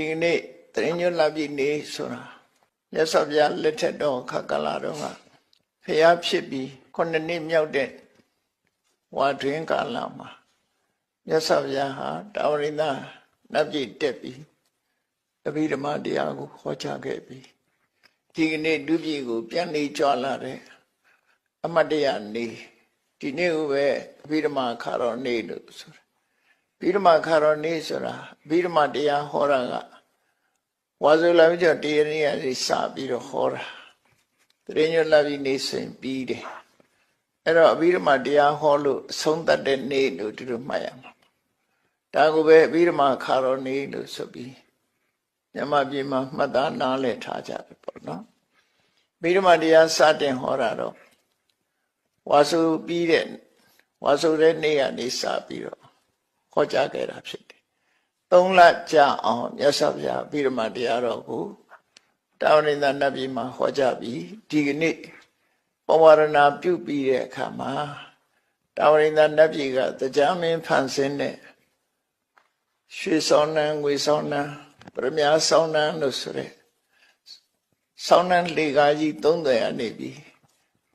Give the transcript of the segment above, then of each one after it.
ဒီကနေ့တရင်ညွတ်လာပြီနေဆိုတာမြတ်စွာဘုရားလက်ထက်တော်ခက္ကလာတော်ကဖျားဖြစ်ပြီးခုနှစ်နှစ်မြောက်တဲ့ဝါတွင်ကာလမှာမြတ်စွာဘုရားဟာတာဝရိန္ဒနတ်ပြည်တက်ပြီးအဘိဓမ္မာတရားကိုဟောကြားခဲ့ပြီးဒီကနေ့ဒုပြည်ကို ပြန်နေကြွလာတဲ့အမတ်တရားနေဒီနေ့ကိုပဲအဘိဓမ္မာခါတော်နေလို့ဆိုတာ အဘိဓမ္မာခါတော်နေဆိုတာအဘိဓမ္မာတရားဟောတာကဝါဇုလာဝိကျော်တရားရင်းရည်စပြီးတော့ဟောတာတရင်ညွတ်လာပြီးနေစဉ်ပြီးတယ်အဲ့တော့အဘိဓမ္မာတရားဟောလို့အဆုံးသတ်တဲ့နေ့လို့ဒီလိုမှတ်ရမှာဒါကိုပဲအဘိဓမ္မာခါတော်နေလို့ဆိုပြီးညမပြေမှာမှတ်သားနားလည်ထားကြတယ်ပေါ့နော်အဘိဓမ္မာတရားစတင်ဟောတာတော့ဝါစုပြီးတဲ့ဝါစုတဲ့နေ့ကနေစပြီးတော့ဟော ကြားခဲ့တာဖြစ်တယ်သုံးလကြာအောင်မြတ်စွာဘုရားအဘိဓမ္မာတရားတော်ကိုတာဝရိန္ဒနတ်ပြည်မှာဟောကြားပြီးဒီကနေ့ပဝရဏပြုပြီးတဲ့အခါမှာတာဝရိန္ဒနတ်ပြည်ကတရားမင်းဖန်ဆင်းတဲ့ရွှေဆောင်နှံငွေဆောင်နှံပရမညာဆောင်နှံလို့ဆိုတဲ့ဆောင်နှံလေကားကြီး30အနေပြီး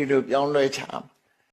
ဒီလိုပြောင်းလဲချာ